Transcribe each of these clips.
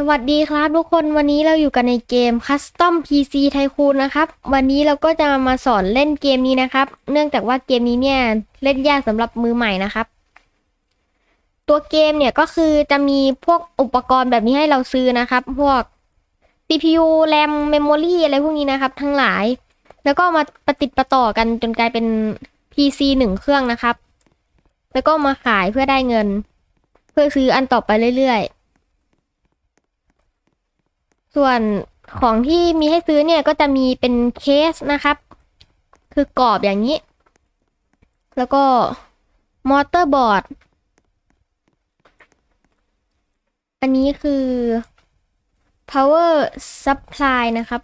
สวัสดีครับทุกคนวันนี้เราอยู่กันในเกม Custom PC Tycoon นะครับ วันนี้เราก็จะมาสอนเล่นเกมนี้นะครับ เนื่องจากว่าเกมนี้เนี่ยเล่นยากสำหรับมือใหม่นะครับ ตัวเกมเนี่ยก็คือจะมีพวกอุปกรณ์แบบนี้ให้เราซื้อนะครับ พวก CPU RAM Memory อะไรพวกนี้นะครับ ทั้งหลาย แล้วก็มาประติดประต่อกันจนกลายเป็น PC หนึ่งเครื่องนะครับ แล้วก็มาขายเพื่อได้เงิน เพื่อซื้ออันต่อไปเรื่อยๆ ส่วนของที่มีให้ซื้อเนี่ยก็จะมีเป็นเคสนะครับ คือกรอบอย่างนี้ แล้วก็มอเตอร์บอร์ด อันนี้คือ power supply นะครับ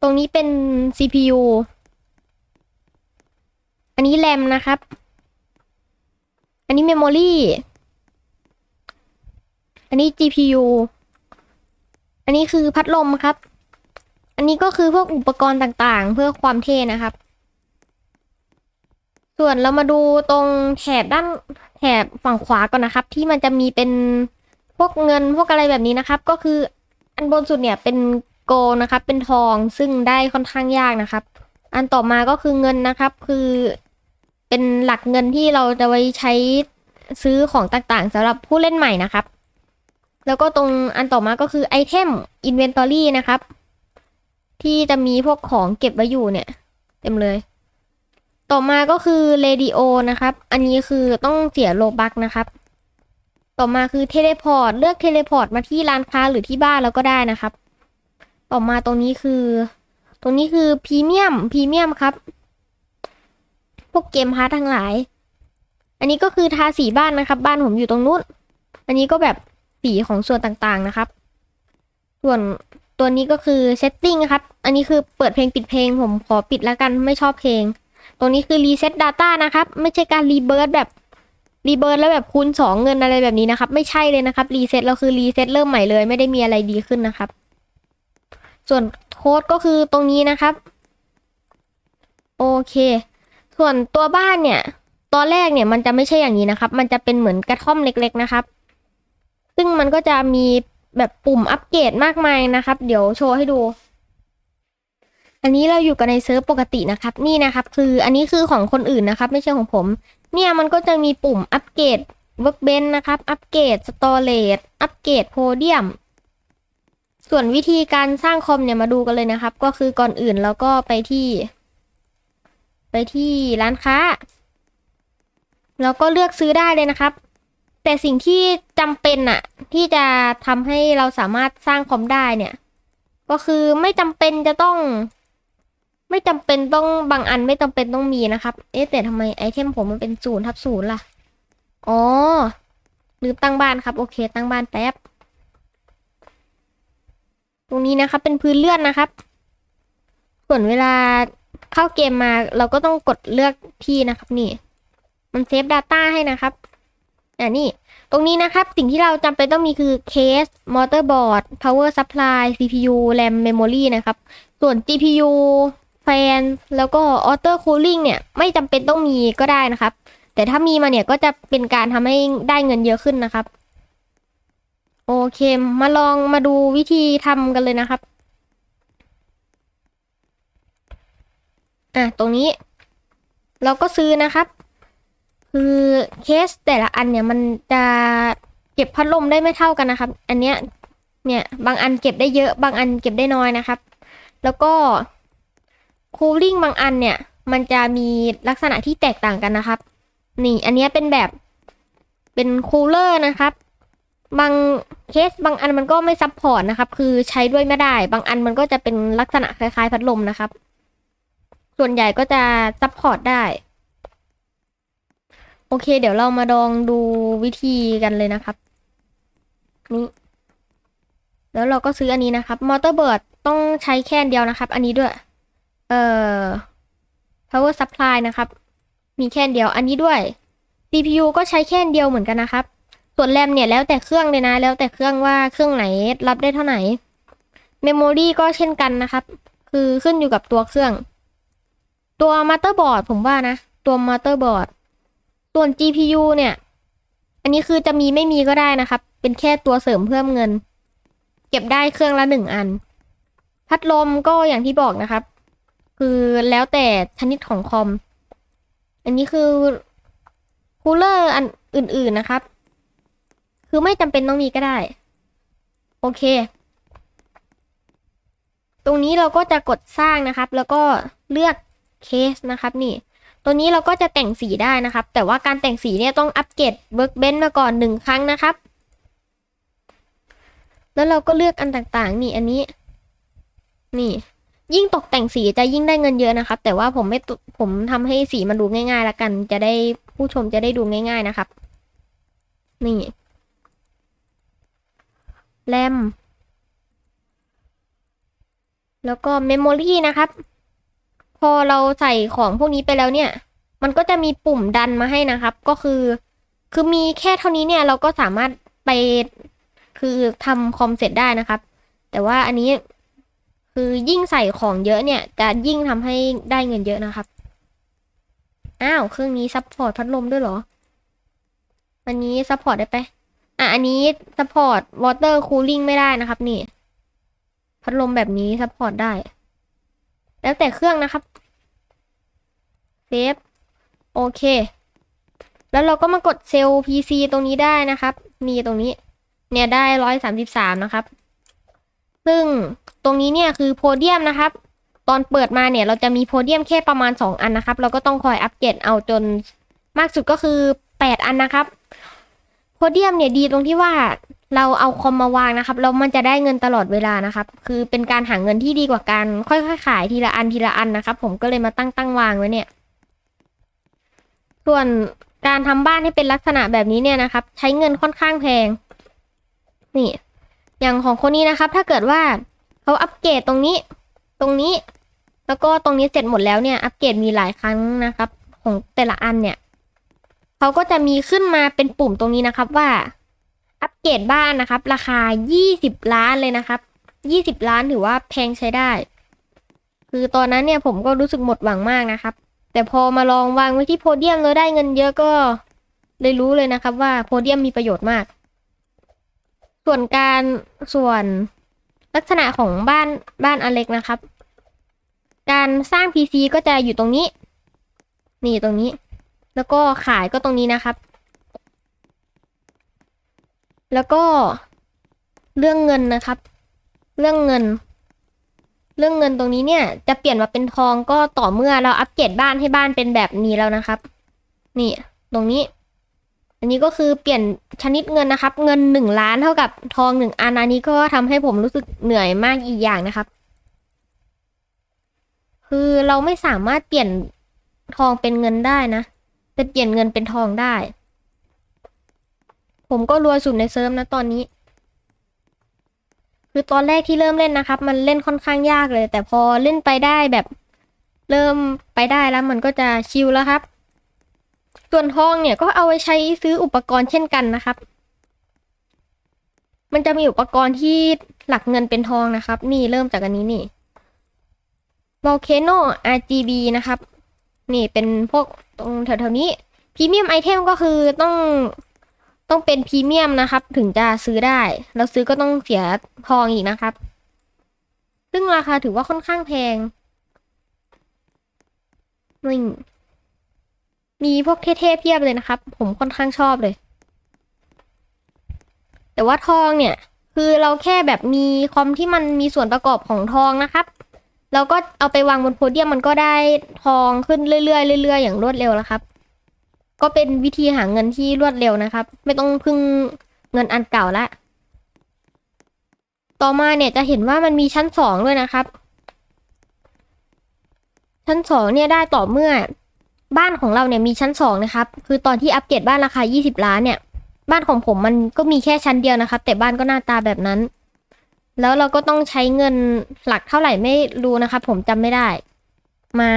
ตรงนี้เป็น CPU อันนี้แรมนะครับ อันนี้ memory อันนี้ GPU อันนี้คือพัดลมครับ อันนี้ก็คือพวกอุปกรณ์ต่างๆ เพื่อความเท่นะครับ ส่วนเรามาดูตรงแถบด้านแถบฝั่งขวาก่อนนะครับ ที่มันจะมีเป็นพวกเงินพวกอะไรแบบนี้นะครับ ก็คืออันบนสุดเนี่ยเป็นโกลนะครับ เป็นทองซึ่งได้ค่อนข้างยากนะครับ อันต่อมาก็คือเงินนะครับ คือเป็นหลักเงินที่เราจะไว้ใช้ซื้อของต่างๆสำหรับผู้เล่นใหม่นะครับ แล้วก็ตรงอันต่อมาก็คือไอเทม Inventory นะครับ ที่จะมีพวกของเก็บไว้อยู่เนี่ย เต็มเลย ต่อมาก็คือ Radio นะครับ อันนี้คือต้องเสียโลบักนะครับ ต่อมาคือเทเลพอร์ตเลือกเทเลพอร์ตมาที่ร้านค้าหรือที่บ้านเราก็ได้นะครับ ต่อมาตรงนี้คือ ตรงนี้คือพรีเมียมพรีเมียมครับ พวกเกมฮาร์ททั้งหลาย อันนี้ก็คือทาสีบ้านนะครับ บ้านผมอยู่ตรงนู้น อันนี้ก็แบบ สีของส่วนต่างๆนะครับ ส่วนตัวนี้ก็คือ setting นะครับ อันนี้คือเปิดเพลงปิดเพลงผมขอปิดแล้วกันไม่ชอบเพลง ตรงนี้คือ reset data นะครับ ไม่ใช่การ rebirth แบบ rebirth แล้วแบบคูณ2 เงินอะไรแบบนี้นะครับ ไม่ใช่เลยนะครับ reset เราคือ reset เริ่มใหม่เลย ไม่ได้มีอะไรดีขึ้นนะครับ ส่วนโค้ดก็คือตรงนี้นะครับโอเค ส่วนตัวบ้านเนี่ย ตอนแรกเนี่ยมันจะไม่ใช่อย่างนี้นะครับ มันจะเป็นเหมือนกระท่อมเล็ก ๆ นะครับ ซึ่งมันก็จะมีแบบปุ่มอัปเกรดมากมายนะครับ เดี๋ยวโชว์ให้ดู อันนี้เราอยู่กันในเซิร์ฟปกตินะครับ นี่นะครับ คืออันนี้คือของคนอื่นนะครับ ไม่ใช่ของผม เนี่ยมันก็จะมีปุ่มอัปเกรดเวิร์กเบนนะครับ อัปเกรดสตอเรจอัปเกรดโพเดียม ส่วนวิธีการสร้างคอมเนี่ยมาดูกันเลยนะครับ ก็คือก่อนอื่นเราก็ไปที่ ไปที่ร้านค้า แล้วก็เลือกซื้อได้เลยนะครับ แต่สิ่งที่จำเป็นอะที่จะทำให้เราสามารถสร้างคอมได้เนี่ย ก็คือไม่จำเป็นจะต้อง ไม่จำเป็นต้องบางอันไม่จำเป็นต้องมีนะครับ เอ๊ะแต่ทำไมไอเทมผมมันเป็นศูนย์ทับศูนย์ล่ะ อ๋อลืมตั้งบ้านครับ โอเค ตั้งบ้านแป๊บ ตรงนี้นะครับ เป็นพื้นเลื่อนนะครับ ส่วนเวลาเข้าเกมมาเราก็ต้องกดเลือกที่นะครับ นี่ มันเซฟ Data ให้นะครับ อ่านี่ ตรงนี้นะครับ สิ่งที่เราจำเป็นต้องมีคือเคสมอเตอร์บอร์ด power supply CPU RAM memory นะครับ ส่วน GPU แฟน แล้วก็ auto cooling เนี่ย ไม่จำเป็นต้องมีก็ได้นะครับ แต่ถ้ามีมาเนี่ยก็จะเป็นการทำให้ได้เงินเยอะขึ้นนะครับ โอเค มาลองมาดูวิธีทำกันเลยนะครับ อะ ตรงนี้ เราก็ซื้อนะครับ คือเคสแต่ละอันเนี่ยมันจะเก็บพัดลมได้ไม่เท่ากันนะครับ อันเนี้ยเนี่ยบางอันเก็บได้เยอะบางอันเก็บได้น้อยนะครับ แล้วก็คูลิ่งบางอันเนี่ยมันจะมีลักษณะที่แตกต่างกันนะครับ นี่อันเนี้ยเป็นแบบเป็นคูลเลอร์นะครับ บางเคสบางอันมันก็ไม่ซับพอร์ตนะครับ คือใช้ด้วยไม่ได้ บางอันมันก็จะเป็นลักษณะคล้ายๆ พัดลมนะครับ ส่วนใหญ่ก็จะซับพอร์ตได้ อเค เดี๋ยวเรามาลองดูวิธีกันเลยนะครับนี่แล้วเราก็ซื้ออันนี้นะครับมอเตอร์เบิร์ดต้องใช้แค่เดียวนะครับ อันนี้ด้วย เอ่อ power supply นะครับ มีแค่เดียวอันนี้ด้วย CPU ก็ใช้แค่เดียวเหมือนกันนะครับ ส่วนแรมเนี่ยแล้วแต่เครื่องเลยนะ แล้วแต่เครื่องว่าเครื่องไหนรับได้เท่าไหร่ Memory ก็เช่นกันนะครับ คือขึ้นอยู่กับตัวเครื่อง ตัว motherboard ผมว่านะ ตัว motherboard ส่วน GPU เนี่ย อันนี้คือจะมีไม่มีก็ได้นะครับ เป็นแค่ตัวเสริมเพิ่มเงิน เก็บได้เครื่องละหนึ่งอัน พัดลมก็อย่างที่บอกนะครับ คือแล้วแต่ชนิดของคอม อันนี้คือคูลเลอร์อันอื่น ๆนะครับ คือไม่จำเป็นต้องมีก็ได้ โอเค ตรงนี้เราก็จะกดสร้างนะครับ แล้วก็เลือกเคสนะครับนี่ ตัวนี้เราก็จะแต่งสีได้นะครับ แต่ว่าการแต่งสีเนี่ยต้องอัปเกรดเวิร์กเบนมาก่อนหนึ่งครั้งนะครับ แล้วเราก็เลือกอันต่างๆ นี่อันนี้ นี่ ยิ่งตกแต่งสีจะยิ่งได้เงินเยอะนะครับ แต่ว่าผมไม่ผมทำให้สีมันดูง่ายๆละกัน จะได้ผู้ชมจะได้ดูง่าย ๆนะครับ นี่แรมแล้วก็เมมโมรีนะครับ อเราใส่ของพวกนี้ไปแล้วเนี่ย มันก็จะมีปุ่มดันมาให้นะครับ ก็คือ คือมีแค่เท่านี้เนี่ยเราก็สามารถไป คือทำคอมเสร็จได้นะครับ แต่ว่าอันนี้คือยิ่งใส่ของเยอะเนี่ย จะยิ่งทำให้ได้เงินเยอะนะครับ อ้าว เครื่องนี้ซัพพอร์ตพัดลมด้วยเหรอ อันนี้ซัพพอร์ตได้ไปอะ อันนี้ซัพพอร์ตวอเตอร์คูลิ่งไม่ได้นะครับ นี่ พัดลมแบบนี้ซัพพอร์ตได้ แล้วแต่เครื่องนะครับ ฟโอเค แล้วเราก็มากดเซลล์ PC ตรงนี้ได้นะครับ นี่ตรงนี้ เนี่ยได้ร้อยสามสิบสามนะครับ ซึ่งตรงนี้เนี่ยคือโพเดียมนะครับ ตอนเปิดมาเนี่ยเราจะมีโพเดียมแค่ประมาณสองอันนะครับ เราก็ต้องคอยอัปเกรดเอาจนมากสุดก็คือแปดอันนะครับ โพเดียมเนี่ยดีตรงที่ว่าเราเอาคอมมาวางนะครับแล้วมันจะได้เงินตลอดเวลานะครับ คือเป็นการหาเงินที่ดีกว่าการค่อยๆขายทีละอันทีละอันนะครับ ผมก็เลยมาตั้งตั้งวางไว้เนี่ย ส่วนการทำบ้านให้เป็นลักษณะแบบนี้เนี่ยนะครับ ใช้เงินค่อนข้างแพง นี่ อย่างของคนนี้นะครับ ถ้าเกิดว่าเขาอัปเกรดตรงนี้ ตรงนี้ แล้วก็ตรงนี้เสร็จหมดแล้วเนี่ย อัปเกรดมีหลายครั้งนะครับ ของแต่ละอันเนี่ยเขาก็จะมีขึ้นมาเป็นปุ่มตรงนี้นะครับว่า อัปเกรดบ้านนะครับ ราคา 20 ล้านเลยนะครับ 20 ล้านถือว่าแพงใช้ได้ คือตอนนั้นเนี่ยผมก็รู้สึกหมดหวังมากนะครับ แต่พอมาลองวางไว้ที่โพเดียมแล้วได้เงินเยอะก็เลยรู้เลยนะครับว่าโพเดียมมีประโยชน์มาก ส่วนการส่วนลักษณะของบ้านบ้านอเล็กนะครับ การสร้าง PC ก็จะอยู่ตรงนี้ นี่ตรงนี้ แล้วก็ขายก็ตรงนี้นะครับ แล้วก็เรื่องเงินนะครับ เรื่องเงิน เรื่องเงินตรงนี้เนี่ยจะเปลี่ยนมาเป็นทองก็ต่อเมื่อเราอัปเกรดบ้านให้บ้านเป็นแบบนี้แล้วนะครับ นี่ตรงนี้ อันนี้ก็คือเปลี่ยนชนิดเงินนะครับ เงินหนึ่งล้านเท่ากับทองหนึ่งอันอันนี้ก็ทำให้ผมรู้สึกเหนื่อยมากอีกอย่างนะครับ คือเราไม่สามารถเปลี่ยนทองเป็นเงินได้นะแต่เปลี่ยนเงินเป็นทองได้ ผมก็รวยสุดในเซิร์ฟนะตอนนี้ คือตอนแรกที่เริ่มเล่นนะครับ มันเล่นค่อนข้างยากเลย แต่พอเล่นไปได้แบบเริ่มไปได้แล้วมันก็จะชิลแล้วครับ ส่วนทองเนี่ยก็เอาไว้ใช้ซื้ออุปกรณ์เช่นกันนะครับ มันจะมีอุปกรณ์ที่หลักเงินเป็นทองนะครับ นี่เริ่มจากอันนี้นี่ Volcano RGB นะครับ นี่เป็นพวกตรงแถวๆนี้พรีเมียมไอเทมก็คือต้อง ต้องเป็นพรีเมียมนะครับ ถึงจะซื้อได้ แล้วซื้อก็ต้องเสียทองอีกนะครับ ซึ่งราคาถือว่าค่อนข้างแพงนี่มีพวกเท่ๆเพียบเลยนะครับ ผมค่อนข้างชอบเลย แต่ว่าทองเนี่ย คือเราแค่แบบมีคอมที่มันมีส่วนประกอบของทองนะครับเราก็เอาไปวางบนโพเดียมมันก็ได้ทองขึ้นเรื่อยๆเรื่อยๆอย่างรวดเร็วแล้วครับ ก็เป็นวิธีหาเงินที่รวดเร็วนะครับ ไม่ต้องพึ่งเงินอันเก่าละ ต่อมาเนี่ยจะเห็นว่ามันมีชั้นสองด้วยนะครับ ชั้นสองเนี่ยได้ต่อเมื่อบ้านของเราเนี่ยมีชั้นสองนะครับ คือตอนที่อัปเกรดบ้านราคา 20 ล้านเนี่ย บ้านของผมมันก็มีแค่ชั้นเดียวนะครับ แต่บ้านก็หน้าตาแบบนั้น แล้วเราก็ต้องใช้เงินหลักเท่าไหร่ไม่รู้นะครับ ผมจำไม่ได้ มา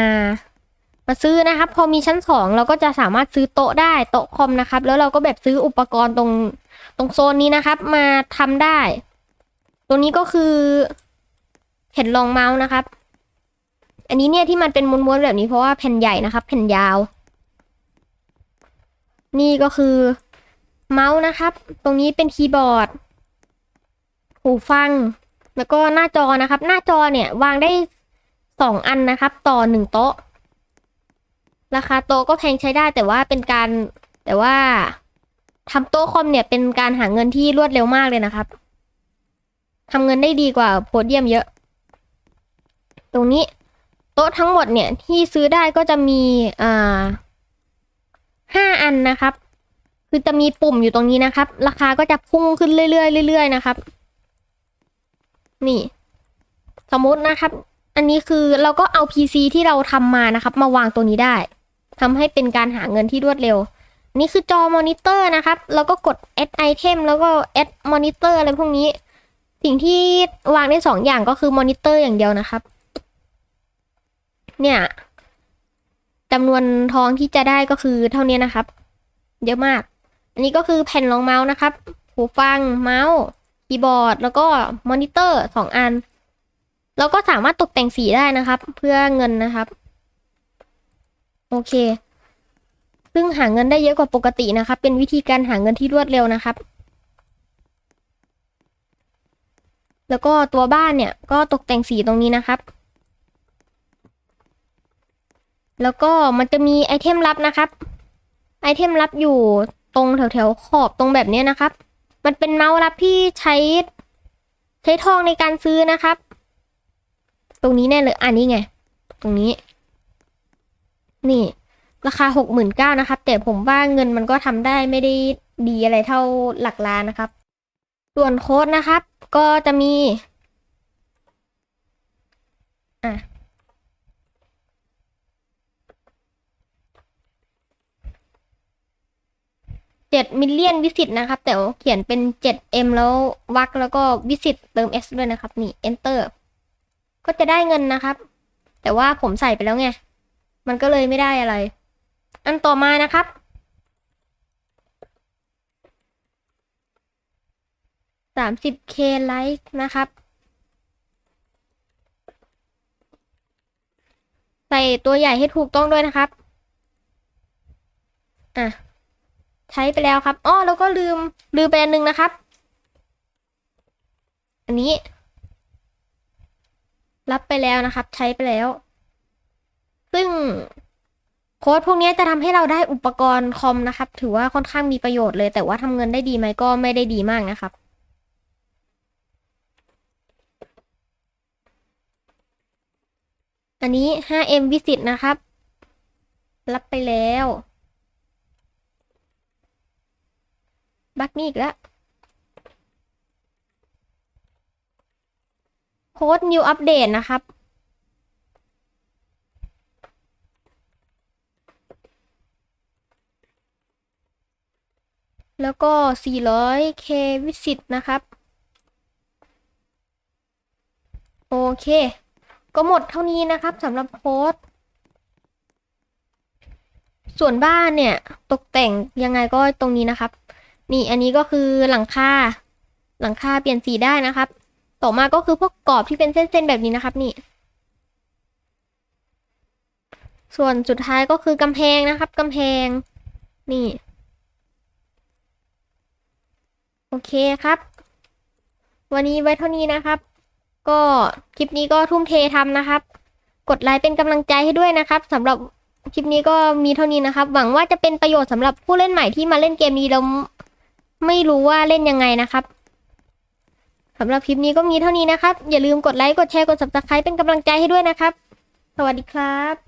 มาซื้อนะครับ พอมีชั้นสองเราก็จะสามารถซื้อโต๊ะได้โต๊ะคอมนะครับ แล้วเราก็แบบซื้ออุปกรณ์ตรงตรงโซนนี้นะครับ มาทำได้ตรงนี้ก็คือแผ่นรองเมาส์นะครับ อันนี้เนี่ยที่มันเป็นม้วนๆแบบนี้เพราะว่าแผ่นใหญ่นะครับ แผ่นยาว นี่ก็คือเมาส์นะครับ ตรงนี้เป็นคีย์บอร์ดหหูฟัง แล้วก็หน้าจอนะครับ หน้าจอเนี่ยวางได้สองอันนะครับ ต่อหนึ่งโต๊ะ ราคาโต๊ะก็แพงใช้ได้แต่ว่าเป็นการแต่ว่าทำโต๊ะคอมเนี่ยเป็นการหาเงินที่รวดเร็วมากเลยนะครับทำเงินได้ดีกว่าโพเดียมเยอะ ตรงนี้โต๊ะทั้งหมดเนี่ยที่ซื้อได้ก็จะมีอ่าห้าอันนะครับ คือจะมีปุ่มอยู่ตรงนี้นะครับ ราคาก็จะพุ่งขึ้นเรื่อยๆเรื่อยๆนะครับ นี่ สมมตินะครับ อันนี้คือเราก็เอา PC ที่เราทำมานะครับ มาวางตรงนี้ได้ ทำให้เป็นการหาเงินที่รวดเร็ว นี่คือจอมอนิเตอร์นะครับ แล้วก็กด add item แล้วก็ add monitor อะไรพวกนี้ สิ่งที่วางได้สองอย่างก็คือมอนิเตอร์อย่างเดียวนะครับ เนี่ยจำนวนทองที่จะได้ก็คือเท่านี้นะครับ เยอะมาก อันนี้ก็คือแผ่นรองเมาส์นะครับ หูฟังเมาส์คีย์บอร์ด แล้วก็มอนิเตอร์สองอัน แล้วก็สามารถตกแต่งสีได้นะครับ เพื่อเงินนะครับ โอเค ซึ่งหาเงินได้เยอะกว่าปกตินะครับ เป็นวิธีการหาเงินที่รวดเร็วนะครับ แล้วก็ตัวบ้านเนี่ยก็ตกแต่งสีตรงนี้นะครับ แล้วก็มันจะมีไอเทมลับนะครับ ไอเทมลับอยู่ตรงแถวๆขอบตรงแบบนี้นะครับ มันเป็นเมาส์ลับที่ใช้ใช้ทองในการซื้อนะครับ ตรงนี้แน่เลยอันนี้ไง ตรงนี้ นี่ ราคาหกหมื่นเก้านะครับ แต่ผมว่าเงินมันก็ทำได้ไม่ได้ดีอะไรเท่าหลักล้านนะครับ ส่วนโค้ดนะครับ ก็จะมี อะเจ็ดมิลเลียนวิสิตนะครับ แต่เขียนเป็นเจ็ดเอ็มแล้ววักแล้วก็วิสิตเติม S ด้วยนะครับ นี่ enter ก็จะได้เงินนะครับ แต่ว่าผมใส่ไปแล้วไง มันก็เลยไม่ได้อะไร อันต่อมานะครับ สามสิบเคไลค์นะครับ ใส่ตัวใหญ่ให้ถูกต้องด้วยนะครับ อะ ใช้ไปแล้วครับ อ้อ แล้วก็ลืม ลืมไปอันหนึงนะครับ อันนี้ รับไปแล้วนะครับ ใช้ไปแล้ว ซึ่งโค้ดพวกนี้จะทำให้เราได้อุปกรณ์คอมนะครับ ถือว่าค่อนข้างมีประโยชน์เลย แต่ว่าทำเงินได้ดีไหมก็ไม่ได้ดีมากนะครับอันนี้ 5M Visit นะครับ รับไปแล้ว บักนี่อีกแล้ว โค้ด New Update นะครับ แล้วก็ 400k visit นะครับ โอเค ก็หมดเท่านี้นะครับสำหรับโค้ด ส่วนบ้านเนี่ย ตกแต่งยังไงก็ตรงนี้นะครับ นี่อันนี้ก็คือหลังคา หลังคาเปลี่ยนสีได้นะครับ ต่อมาก็คือพวกกรอบที่เป็นเส้นๆแบบนี้นะครับนี่ส่วนสุดท้ายก็คือกำแพงนะครับกำแพง นี่ โอ เคครับ วันนี้ไว้เท่านี้นะครับ ก็คลิปนี้ก็ทุ่มเททำนะครับ กดไลค์เป็นกำลังใจให้ด้วยนะครับสำหรับคลิปนี้ก็มีเท่านี้นะครับ หวังว่าจะเป็นประโยชน์สำหรับผู้เล่นใหม่ที่มาเล่นเกมนี้แล้วไม่รู้ว่าเล่นยังไงนะครับสำหรับคลิปนี้ก็มีเท่านี้นะครับ อย่าลืมกดไลค์ กดแชร์ กด subscribe เป็นกำลังใจให้ด้วยนะครับ สวัสดีครับ